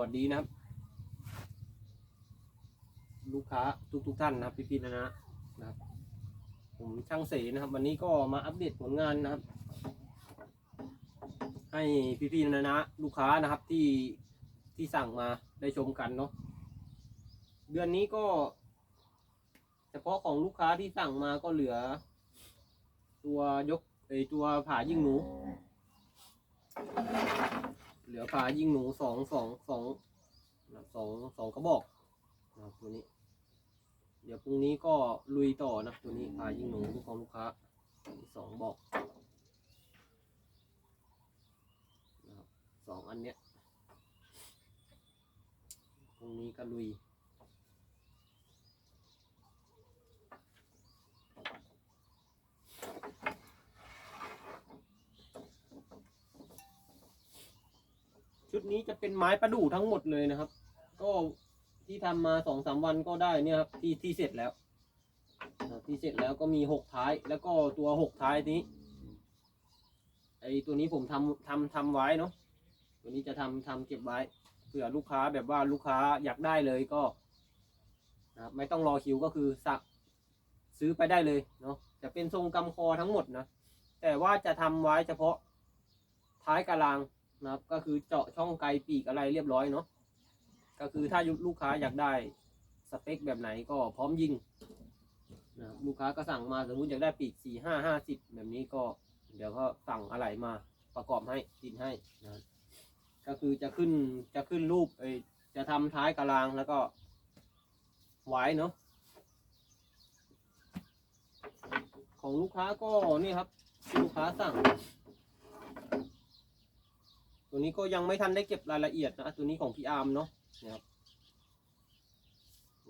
วัสดีนะครับ ลูกค้าทุกทุกๆท่านนะครับพี่ๆนะนะนะครับ ผมช่างเสนะครับ วันนี้ก็มาอัปเดตผลงานนะครับ ให้พี่ๆนะนะลูกค้านะครับที่ที่สั่งมาได้ชมกันเนาะเดือนนี้ก็ เฉพาะของลูกค้าที่สั่งมาก็เหลือ ตัวยกไอตัวผ่ายิ่งหนู เหลือปลายิงหนูสองสองสองสองสองกระบอกนะตัวนี้ เดี๋ยวพรุ่งนี้ก็ลุยต่อนะตัวนี้ปลายิงหนูของลูกค้าสองบอกนะครับสองอันเนี้ยพรุ่งนี้ก็ลุย ชุดนี้จะเป็นไม้ประดู่ทั้งหมดเลยนะครับ ก็ที่ทำมาสองสามวันก็ได้เนี่ยครับที่ที่เสร็จแล้วที่เสร็จแล้วก็มีหกท้ายแล้วก็ตัวหกท้ายนี้ไอตัวนี้ผมทำทำทำไว้เนาะตัวนี้จะทำทำเก็บไว้เผื่อลูกค้าแบบว่าลูกค้าอยากได้เลยก็นะครับไม่ต้องรอคิวก็คือสักซื้อไปได้เลยเนาะจะเป็นทรงกำคอทั้งหมดนะแต่ว่าจะทำไว้เฉพาะท้ายกะลาง นะครับ ก็คือเจาะช่องไกลปีกอะไรเรียบร้อยเนาะก็คือถ้าลูกค้าอยากได้สเปคแบบไหนก็พร้อมยิงนะครับลูกค้าก็สั่งมาสมมติอยากได้ปีกสี่ห้าห้าสิบแบบนี้ก็เดี๋ยวก็สั่งอะไรมาประกอบให้ติดให้นะก็คือจะขึ้นจะขึ้นรูปเอจะทำท้ายกะลางแล้วก็ไว้เนาะของลูกค้าก็นี่ครับลูกค้าสั่ง ตัวนี้ก็ยังไม่ทันได้เก็บรายละเอียดนะตัวนี้ของพี่อาร์มเนาะนะครับ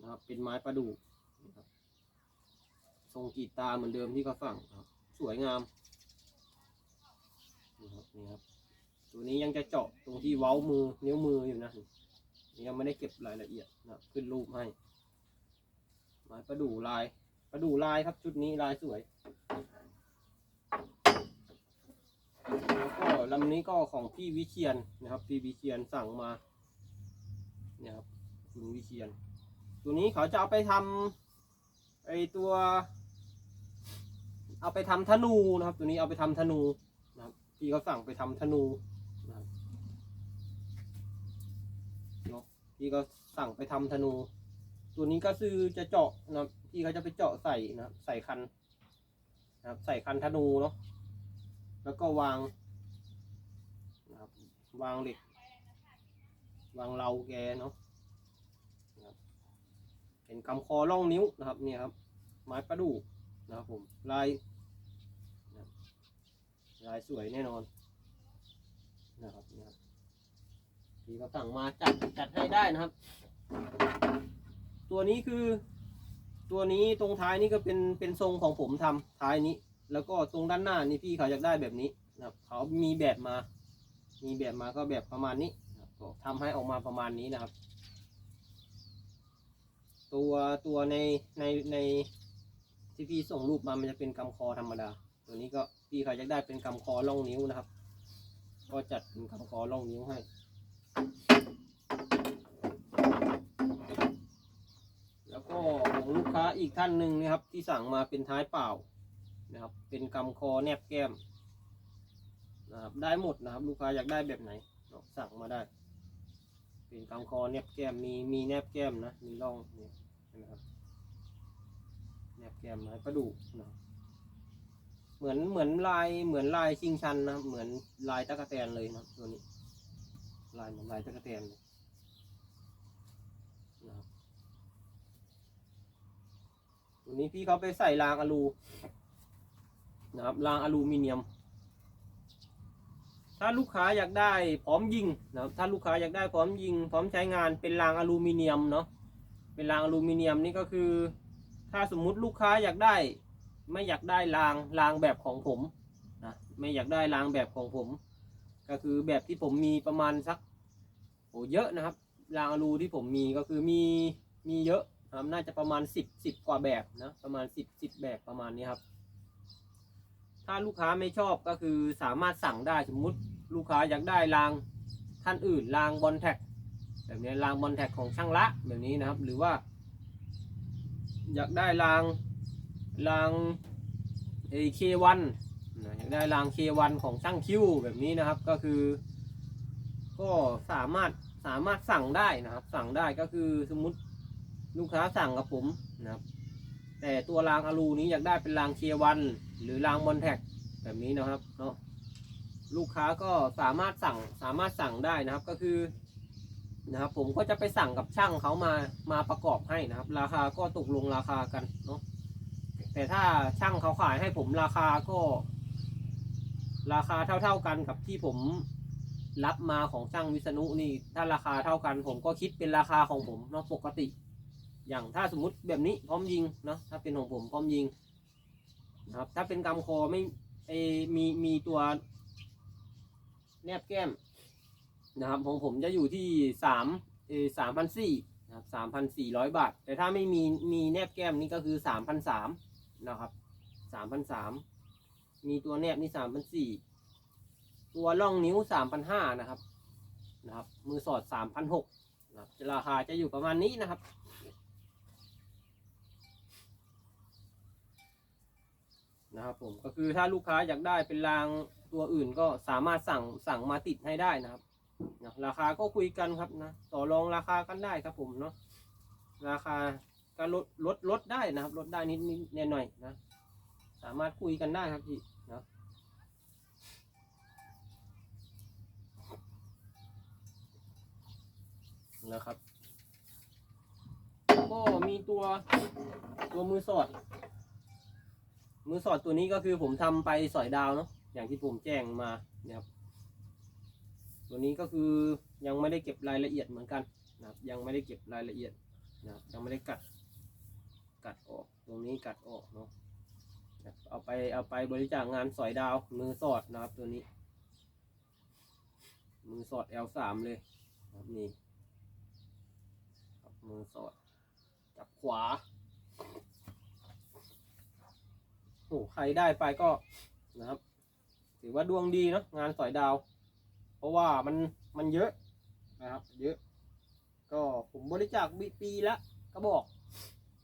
นะครับ เป็นไม้ประดู่นะครับทรงกีตาเหมือนเดิมที่เขาสั่งครับ สวยงามนี่ครับนี่ครับ ตัวนี้ยังจะเจาะตรงที่เว้ามือนิ้วมืออยู่นะนี่ยังไม่ได้เก็บรายละเอียดนะครับขึ้นรูปให้ไม้ประดู่ลายประดู่ลายครับชุดนี้ลายสวย แล้วก็ลำนี้ก็ของพี่วิเชียนนะครับ พี่วิเชียนสั่งมาเนี่ยครับคุณวิเชียน ตัวนี้เขาจะเอาไปทำไอตัว เอาไปทำธนูนะครับ ตัวนี้เอาไปทำธนูนะครับพี่เขาสั่งไปทำธนูนะครับพี่ก็สั่งไปทำธนู ตัวนี้ก็คือจะเจาะนะครับพี่เขาจะไปเจาะใส่นะครับใส่คันนะครับ ใส่คันธนูเนาะ แล้วก็วางนะครับวางเหล็ก วางเราแกเนาะนะครับเป็นกำคอล่องนิ้วนะครับเนี่ยครับ ไม้ประดู่นะครับผมลายนะลายสวยแน่นอนนะครับเนี่ยครับที่เขาสั่งมาจัดจัดให้ได้นะครับ ตัวนี้คือ ตัวนี้ตรงท้ายนี่ก็เป็นเป็นทรงของผมทำท้ายนี้ แล้วก็ตรงด้านหน้านี่พี่เขาอยากได้แบบนี้นะครับเขามีแบบมา มีแบบมาก็แบบประมาณนี้นะครับก็ทำให้ออกมาประมาณนี้นะครับ ตัวตัวในในในที่พี่ส่งรูปมามันจะเป็นกำคอธรรมดา ตัวนี้ก็พี่เขาอยากได้เป็นกำคอล่องนิ้วนะครับ ก็จัดเป็นกำคอล่องนิ้วให้แล้วก็ของลูกค้าอีกท่านหนึ่งนะครับ ที่สั่งมาเป็นท้ายเปล่า นะครับ เป็นกำคอแนบแก้มนะครับได้หมดนะครับ ลูกค้าอยากได้แบบไหนเนาสั่งมาได้ เป็นกำคอแนบแก้มมีมีแนบแก้มนะมีร่องเนี่ยนไหมครับแนบแก้มไม้ประดู่นะเหมือนเหมือนลายเหมือนลายชิงชันนะเหมือนลายตะกะแตนเลยนะตัวนี้ ลายเหมือนลายตะกะแตนเลยนะครับตัวนี้พี่เขาไปใส่รางอลู นะครับรางอลูมิเนียม ถ้าลูกค้าอยากได้พร้อมยิงนะครับถ้าลูกค้าอยากได้พร้อมยิง พร้อมใช้งานเป็นรางอลูมิเนียมเนาะเป็นรางอลูมิเนียมนี่ก็คือ ถ้าสมมุติลูกค้าอยากได้ ไม่อยากได้รางรางแบบของผมนะไม่อยากได้รางแบบของผม ก็คือแบบที่ผมมีประมาณสักโอ้เยอะนะครับรางอลูที่ผมมีก็คือมีมีเยอะครับน่าจะประมาณสิบสิบกว่าแบบนะประมาณสิบสิบแบบประมาณนี้ครับ ถ้าลูกค้าไม่ชอบก็คือสามารถสั่งได้สมมุติลูกค้าอยากได้รางท่านอื่นรางบอลแท็กแบบนี้รางบอลแท็กของช่างละแบบนี้นะครับ หรือว่า อยากได้รางรางเอเควันอยากได้รางเควันของช่างคิวแบบนี้นะครับก็คือ ก็สามารถสามารถสั่งได้นะครับ สั่งได้ก็คือสมมุติลูกค้าสั่งกับผมนะครับ แต่ตัวรางอะลูนี้อยากได้เป็นรางเควัน หรือรางบอลแท็กแบบนี้นะครับเนาะลูกค้าก็สามารถสั่งสามารถสั่งได้นะครับก็คือนะครับผมก็จะไปสั่งกับช่างเขามามาประกอบให้นะครับ ราคาก็ตกลงราคากันเนาะแต่ถ้าช่างเขาขายให้ผมราคาก็ ราคาเท่า ๆกันกับที่ผมรับมาของช่างวิษณุนี่ ถ้าราคาเท่ากัน ผมก็คิดเป็นราคาของผมเนาะปกติ อย่างถ้าสมมติแบบนี้พร้อมยิงเนาะถ้าเป็นของผมพร้อมยิง นะครับ ถ้าเป็นกำคอไม่เออมีมีตัวแนบแก้มนะครับของผมจะอยู่ที่สามเอสามพันสี่นะครับสามพันสี่ร้อยบาท แต่ถ้าไม่มีมีแนบแก้มนี่ก็คือสามพันสามนะครับสามพันสามมีตัวแนบนี่สามพันสี่ตัวล่องนิ้วสามพันห้านะครับนะครับ มือสอดสามพันหกนะครับราคาจะอยู่ประมาณนี้นะครับ นะครับผมก็คือถ้าลูกค้าอยากได้เป็นรางตัวอื่นก็สามารถสั่งสั่งมาติดให้ได้นะครับนะราคาก็คุยกันครับนะต่อรองราคากันได้ครับผมเนาะราคาก็ลดลดลดได้นะครับ ลดได้นิดนิดหน่อยหน่อยนะ สามารถคุยกันได้ครับพี่นะนะครับก็มีตัวตัวมือสอด มือสอดตัวนี้ก็คือผมทำไปสอยดาวเนาะอย่างที่ผมแจ้งมาเนี่ยครับตัวนี้ก็คือยังไม่ได้เก็บรายละเอียดเหมือนกันนะครับ ยังไม่ได้เก็บรายละเอียดนะครับยังไม่ได้กัด กัดออก ตรงนี้กัดออกเนาะเอาไปเอาไปบริจาคงานสอยดาว มือสอดนะครับตัวนี้ มือสอด L3 เลยนะครับนี่มือสอดจับขวา โอ้ใครได้ไปก็นะครับ ถือว่าดวงดีเนาะงานสอยดาว เพราะว่ามันมันเยอะนะครับ เยอะ ก็ผมบริจาคปีละกระบอก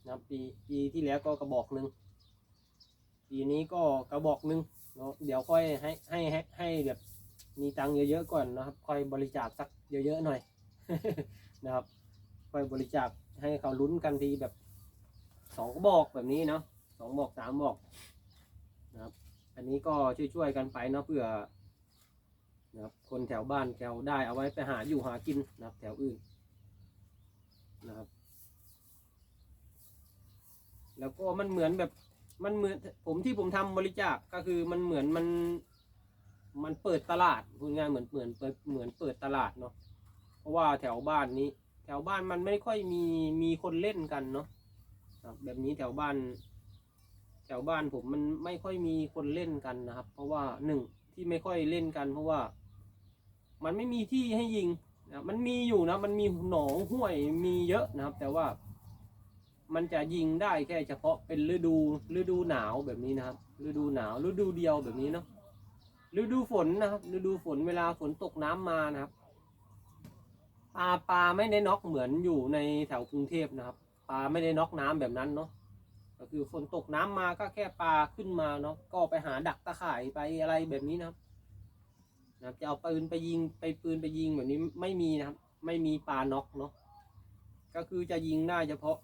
นะครับปีปีที่แล้วก็กระบอกหนึ่งปีนี้ก็กระบอกหนึ่งเนาะเดี๋ยวค่อยให้ให้ให้ให้แบบมีตังค์เยอะๆก่อนนะครับ ค่อยบริจาคสักเยอะๆหน่อยนะครับ ค่อยบริจาคให้เขาลุ้นกันทีแบบสองกระบอกแบบนี้เนาะสองบอกสามบอก อันนี้ก็ช่วยๆกันไปเนาะเพื่อนะครับคนแถวบ้านแถวได้เอาไว้ไปหาอยู่หากินนะครับ แถวอื่นนะครับ แล้วก็มันเหมือนแบบมันเหมือนผมที่ผมทำบริจาคก็คือมันเหมือนมันมันเปิดตลาดพูดง่ายเหมือนเหมือนเปิดเหมือนเปิดตลาดเนาะเพราะว่าแถวบ้านนี้ แถวบ้านมันไม่ค่อยมีมีคนเล่นกันเนาะแบบนี้แถวบ้าน ถวบ้านผมมันไม่ค่อยมีคนเล่นกันนะครับ เพราะว่าหนึ่งที่ไม่ค่อยเล่นกัน เพราะว่า มันไม่มีที่ให้ยิงนะมันมีอยู่นะ มันมีหนองห้วยมีเยอะนะครับ แต่ว่ามันจะยิงได้แค่เฉพาะเป็นฤดูฤดูหนาวแบบนี้นะครับ ฤดูหนาวฤดูเดียวแบบนี้เนาะฤดูฝนนะครับฤดูฝนเวลาฝนตกน้ำมานะครับปลาปลาไม่ได้น็อกเหมือนอยู่ในแถวกรุงเทพนะครับปลาไม่ได้น็อกน้ำแบบนั้นเนาะ ก็คือฝนตกน้ำมาก็แค่ปลาขึ้นมาเนาะก็ไปหาดักตะข่ายไปอะไรแบบนี้นะครับนะจะเอาปืนไปยิงไปปืนไปยิงแบบนี้ไม่มีนะครับ ไม่มีปลาน็อกเนาะก็คือจะยิงได้เฉพาะ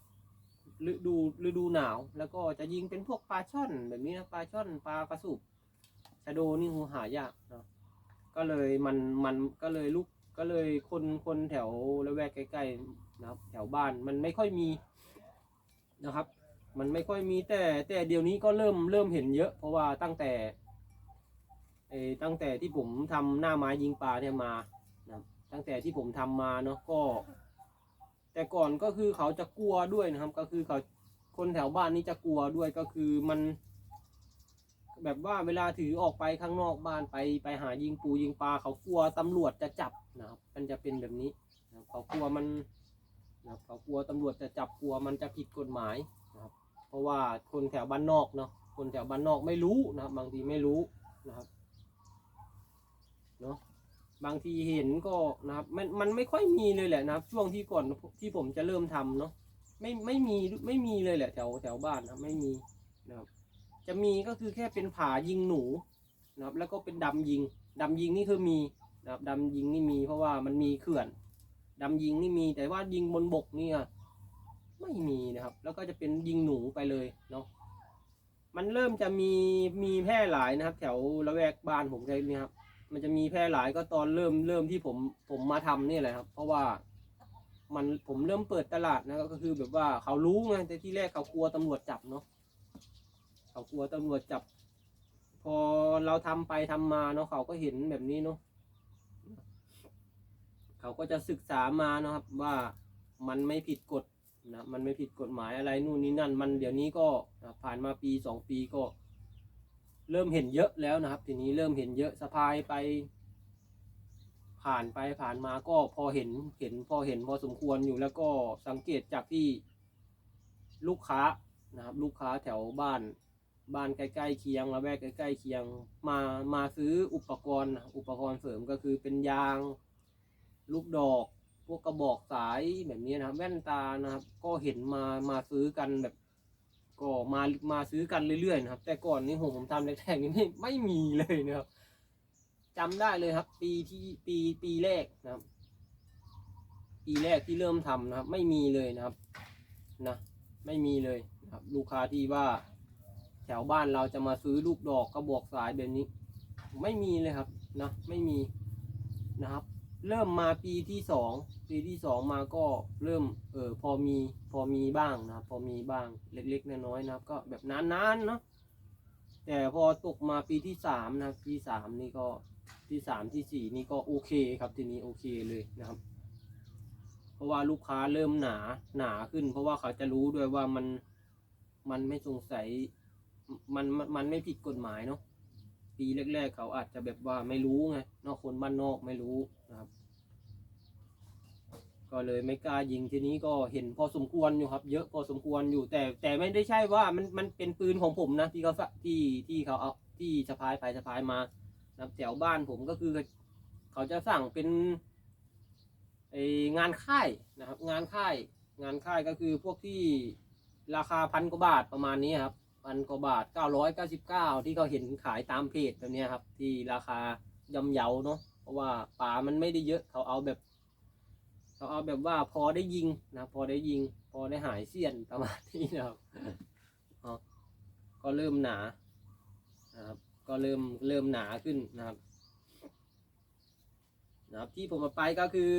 ฤดูฤดูหนาว แล้วก็จะยิงเป็นพวกปลาช่อนแบบนี้นะปลาช่อนปลากระสุบชะโดนี่หูหายากเนาะก็เลยมันมันก็เลยลูกก็เลยคนคนแถวละแวกใกล้ๆนะครับ แถวบ้านมันไม่ค่อยมีนะครับ มันไม่ค่อยมีแต่แต่เดี๋ยวนี้ก็เริ่มเริ่มเห็นเยอะ เพราะว่าตั้งแต่เอตั้งแต่ที่ผมทำหน้าไม้ยิงปลาเนี่ยมานะตั้งแต่ที่ผมทำมาเนาะก็ แต่ก่อนก็คือเขาจะกลัวด้วยนะครับ ก็คือเขาคนแถวบ้านนี้จะกลัวด้วยก็คือมัน แบบว่าเวลาถือออกไปข้างนอกบ้านไปไปหายิงปูยิงปลาเขากลัวตำรวจจะจับนะครับ มันจะเป็นแบบนี้นะเขากลัวมันนะเขากลัวตำรวจจะจับกลัวมันจะผิดกฎหมาย เพราะว่าคนแถวบ้านนอกเนาะคนแถวบ้านนอกไม่รู้นะครับ บางทีไม่รู้นะครับเนาะบางทีเห็นก็นะครับ มันมันไม่ค่อยมีเลยแหละนะครับ ช่วงที่ก่อนที่ผมจะเริ่มทำเนาะไม่ไม่มีไม่มีเลยแหละแถวแถวบ้านนะไม่มีนะครับ จะมีก็คือแค่เป็นผายิงหนูนะครับ แล้วก็เป็นดำยิงดำยิงนี่คือมีนะครับดำยิงนี่มีเพราะว่ามันมีเขื่อนดำยิงนี่มีแต่ว่ายิงบนบกเนี่ย ไม่มีนะครับ แล้วก็จะเป็นยิงหนูไปเลยเนาะมันเริ่มจะมีมีแพร่หลายนะครับ แถวละแวกบ้านผมเลยเนี่ยครับ มันจะมีแพร่หลายก็ตอนเริ่มเริ่มที่ผมผมมาทำนี่แหละครับ เพราะว่ามันผมเริ่มเปิดตลาดนะก็คือแบบว่าเขารู้ไงแต่ที่แรกเขากลัวตำรวจจับเนาะเขากลัวตำรวจจับ พอเราทำไปทำมาเนาะเขาก็เห็นแบบนี้เนาะเขาก็จะศึกษามานะครับว่ามันไม่ผิดกฎ นะมันไม่ผิดกฎหมายอะไรนู่นนี่นั่น มันเดี๋ยวนี้ก็นะผ่านมาปีสองปีก็ เริ่มเห็นเยอะแล้วนะครับ ทีนี้เริ่มเห็นเยอะสะพายไป ผ่านไปผ่านมาก็พอเห็นเห็นพอเห็นพอสมควรอยู่แล้วก็สังเกตจากที่ลูกค้านะครับ ลูกค้าแถวบ้านบ้านใกล้ๆเคียงละแวกใกล้ๆเคียงมามาซื้ออุปกรณ์อุปกรณ์เสริมก็คือเป็นยาง ลูกดอก พวกกระบอกสายแบบนี้นะครับ แว่นตานะครับ ก็เห็นมามาซื้อกันแบบ ก็มามาซื้อกันเรื่อยๆนะครับ แต่ก่อนนี้ผมผมทำแรกๆนี่ไม่ไม่มีเลยนะครับจำได้เลยครับ ปีที่ปีปีแรกนะครับ ปีแรกที่เริ่มทำนะครับ ไม่มีเลยนะครับนะไม่มีเลยนะครับ ลูกค้าที่ว่าแถวบ้านเราจะมาซื้อลูกดอกกระบอกสายแบบนี้ ไม่มีเลยครับนะไม่มีนะครับ เริ่มมาปีที่สอง ปีที่สองมาก็เริ่มเออพอมีพอมีบ้างนะครับ พอมีบ้างเล็กๆน้อยๆนะครับ ก็แบบนานๆเนาะแต่พอตกมาปีที่สามนะปีสามนี่ก็ที่สามที่สี่นี่ก็โอเคครับทีนี้โอเคเลยนะครับ เพราะว่าลูกค้าเริ่มหนาหนาขึ้น เพราะว่าเขาจะรู้ด้วยว่ามันมันไม่สงสัยมันมันไม่ผิดกฎหมายเนาะปีแรก ๆ เขาอาจจะแบบว่าไม่รู้ไงนอกคนบ้านนอกไม่รู้นะครับ ก็เลยไม่กล้ายิงทีนี้ก็เห็นพอสมควรอยู่ครับ เยอะพอสมควรอยู่แต่แต่ไม่ได้ใช่ว่ามันมันเป็นปืนของผมนะที่เขาที่ที่เขาเอาที่สะพายไปสะพายมานะครับแถวบ้านผมก็คือ เขาจะสั่งเป็นไองานค่ายนะครับ งานค่าย งานค่ายก็คือพวกที่ราคาพันกว่าบาทประมาณนี้ครับพันกว่าบาทเก้าร้อยเก้าสิบเก้าที่เขาเห็นขายตามเพจแบบนี้ครับ ที่ราคาย่อมเยาเนาะเพราะว่าป่ามันไม่ได้เยอะเขาเอาแบบ เขาเอาแบบว่าพอได้ยิงนะพอได้ยิง พอได้หายเสี้ยนประมาณนี้นะครับอ๋อก็เริ่มหนานะครับ ก็เริ่มเริ่มหนาขึ้นนะครับนะครับที่ผมเอาไปก็คือ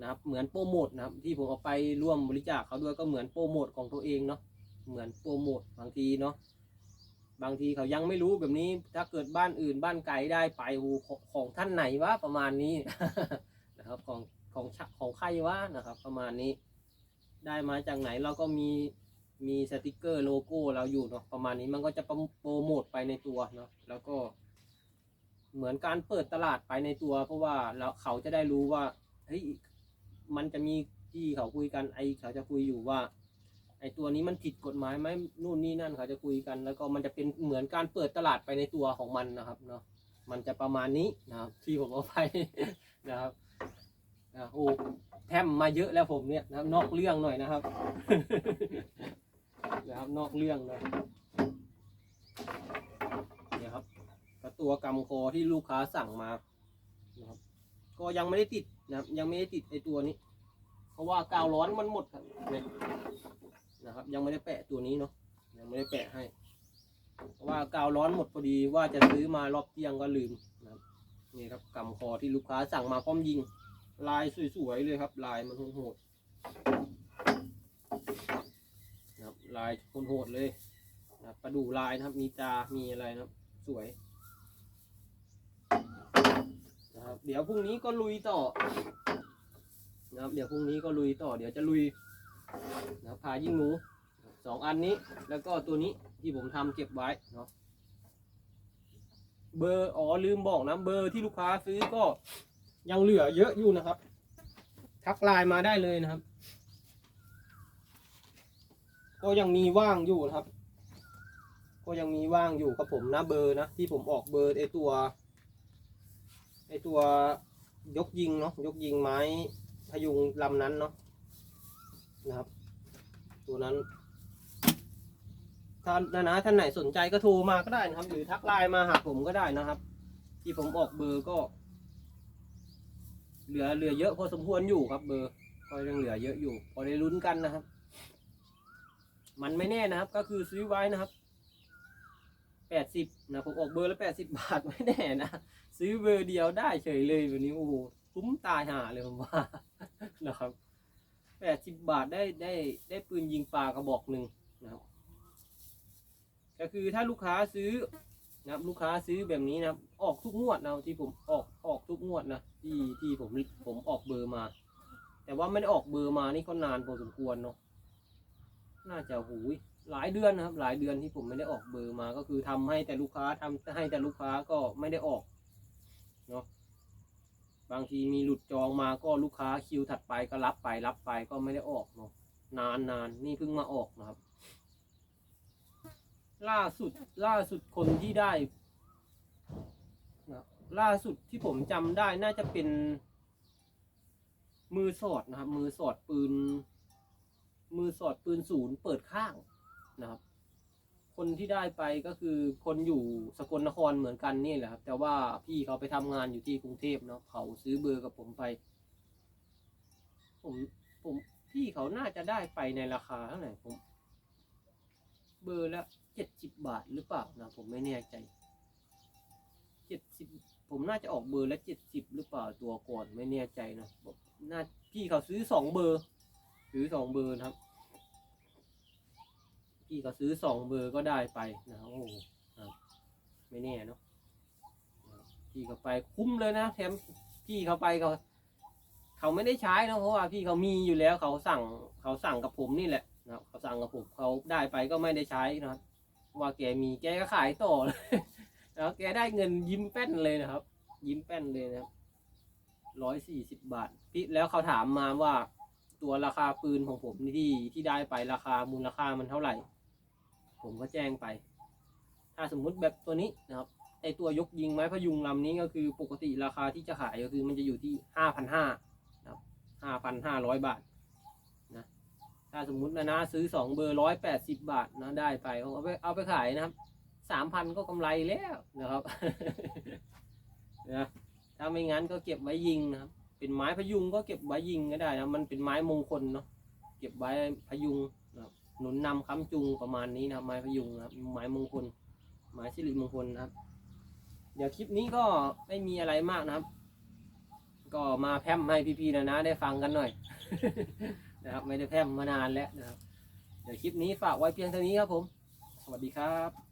นะครับเหมือนโปรโมทนะครับ ที่ผมเอาไปร่วมบริจาคเขาด้วยก็เหมือนโปรโมทของตัวเองเนาะเหมือนโปรโมทบางทีเนาะบางทีเขายังไม่รู้แบบนี้ ถ้าเกิดบ้านอื่นบ้านไกลได้ไปโอ้โหของของท่านไหนวะประมาณนี้นะครับของ ของชะของใครวะนะครับ ประมาณนี้ ได้มาจากไหนเราก็มีมีสติกเกอร์โลโก้เราอยู่เนาะประมาณนี้มันก็จะโปรโมทไปในตัวเนาะแล้วก็ เหมือนการเปิดตลาดไปในตัว เพราะว่าแล้วเขาจะได้รู้ว่าเฮ้ยมันจะมีที่เขาคุยกันไอเขาจะคุยอยู่ว่า ไอตัวนี้มันผิดกฎหมายไหมนู่นนี่นั่นเขาจะคุยกัน แล้วก็มันจะเป็นเหมือนการเปิดตลาดไปในตัวของมันนะครับเนาะมันจะประมาณนี้นะครับที่ผมเอาไปนะครับ อะโอ้แพมมาเยอะแล้วผมเนี่ยนะครับนอกเรื่องหน่อยนะครับ นะครับนอกเรื่องนะเนี่ยครับก็ตัวกำคอที่ลูกค้าสั่งมานะครับ ก็ยังไม่ได้ติดนะครับ ยังไม่ได้ติดไอตัวนี้ เพราะว่ากาวร้อนมันหมดครับเนี่ยนะครับ ยังไม่ได้แปะตัวนี้เนาะยังไม่ได้แปะให้ เพราะว่ากาวร้อนหมดพอดีว่าจะซื้อมารอบเที่ยงก็ลืมนะครับนี่ครับกำคอที่ลูกค้าสั่งมาพร้อมยิง ลายสวยๆเลยครับ ลายมันโหดๆนะครับลายโหดๆเลยนะประดูลายนะครับ มีตา มีอะไรนะครับ สวยนะครับเดี๋ยวพรุ่งนี้ก็ลุยต่อนะครับเดี๋ยวพรุ่งนี้ก็ลุยต่อ เดี๋ยวจะลุยนะพายิ่งหนูสองอันนี้แล้วก็ตัวนี้ที่ผมทำเก็บไว้เนาะเบอร์อ๋อลืมบอกนะเบอร์ที่ลูกค้าซื้อก็ ยังเหลือเยอะอยู่นะครับ ทักไลน์มาได้เลยนะครับ ก็ยังมีว่างอยู่นะครับ ก็ยังมีว่างอยู่ครับผมนะเบอร์นะที่ผมออกเบอร์ไอตัวไอตัวยกยิงเนาะยกยิงไม้พยุงลำนั้นเนาะนะครับ ตัวนั้นถ้านะนะท่านไหนสนใจก็โทรมาก็ได้นะครับ หรือทักไลน์มาหาผมก็ได้นะครับ ที่ผมออกเบอร์ก็ เหลือเหลือเยอะพอสมควรอยู่ครับ เบอร์ก็ยังเหลือเยอะอยู่ พอได้ลุ้นกันนะครับ มันไม่แน่นะครับ ก็คือซื้อไว้นะครับแปดสิบนะผมออกเบอร์ละแปดสิบบาทไม่แน่นะซื้อเบอร์เดียวได้เฉยเลยแบบนี้โอ้โหคุ้มตายหาเลยผมว่านะครับแปดสิบบาทได้ได้ได้ปืนยิงปลากระบอกหนึ่งนะครับก็คือถ้าลูกค้าซื้อ นะครับลูกค้าซื้อแบบนี้นะครับ ออกทุกงวดนะที่ผมออกออกทุกงวดนะที่ที่ผมผมออกเบอร์มา แต่ว่าไม่ได้ออกเบอร์มานี่ก็นานพอสมควรเนาะน่าจะหูยหลายเดือนนะครับ หลายเดือนที่ผมไม่ได้ออกเบอร์มาก็คือทำให้แต่ลูกค้าทำให้แต่ลูกค้าก็ไม่ได้ออกเนาะบางทีมีหลุดจองมาก็ลูกค้าคิวถัดไปก็รับไปรับไปก็ไม่ได้ออกเนาะนานนานนี่เพิ่งมาออกนะครับ ล่าสุดล่าสุดคนที่ได้นะล่าสุดที่ผมจำได้น่าจะเป็น มือสอดนะครับ มือสอดปืน มือสอดปืนศูนย์เปิดข้างนะครับ คนที่ได้ไปก็คือคนอยู่สกลนครเหมือนกันนี่แหละครับ แต่ว่าพี่เขาไปทำงานอยู่ที่กรุงเทพเนาะเขาซื้อเบอร์กับผมไป ผมผมพี่เขาน่าจะได้ไปในราคาเท่าไหร่ผม เบอร์ละ เจ็ดสิบบาทหรือเปล่านะผมไม่แน่ใจเจ็ดสิบผมน่าจะออกเบอร์ละเจ็ดสิบหรือเปล่าตัวก่อนไม่แน่ใจนะผมน่าพี่เขาซื้อสองเบอร์ซื้อสองเบอร์นะครับ พี่เขาซื้อสองเบอร์ก็ได้ไปนะโอ้โหไม่แน่เนาะพี่เขาไปคุ้มเลยนะแถมพี่เขาไปเขาเขาไม่ได้ใช้นะเพราะว่าพี่เขามีอยู่แล้วเขาสั่งเขาสั่งกับผมนี่แหละนะครับเขาสั่งกับผมเขาได้ไปก็ไม่ได้ใช้นะครับ ว่าแกมีแกก็ขายต่อเลยแล้วแกได้เงินยิ้มแป้นเลยนะครับ ยิ้มแป้นเลยนะครับร้อยสี่สิบบาทพี่แล้วเขาถามมาว่าตัวราคาปืนของผมที่ที่ได้ไปราคามูลค่ามันเท่าไหร่ ผมก็แจ้งไป ถ้าสมมุติแบบตัวนี้นะครับไอตัวยกยิงไม้พยุงลำนี้ก็คือปกติราคาที่จะขายก็คือมันจะอยู่ที่ห้าพันห้านะครับห้าพันห้าร้อยบาท ถ้าสมมุตินะนะซื้อสองเบอร์ร้อยแปดสิบบาทนะได้ไปเอาไปเอาไปขายนะครับสามพันก็กำไรแล้วนะครับนะถ้าไม่งั้นก็เก็บไว้ยิงนะครับ เป็นไม้พยุงก็เก็บไว้ยิงก็ได้นะมันเป็นไม้มงคลเนาะเก็บไว้พยุงนะครับหนุนนำค้ำจุงประมาณนี้นะไม้พยุงนะครับไม้มงคลไม้สิริมงคลนะครับ เดี๋ยวคลิปนี้ก็ไม่มีอะไรมากนะครับ ก็มาแพร่มให้พี่ๆนะนะได้ฟังกันหน่อย นะครับ ไม่ได้แพร่มมานานแล้วนะครับ เดี๋ยวคลิปนี้ฝากไว้เพียงเท่านี้ครับผม สวัสดีครับ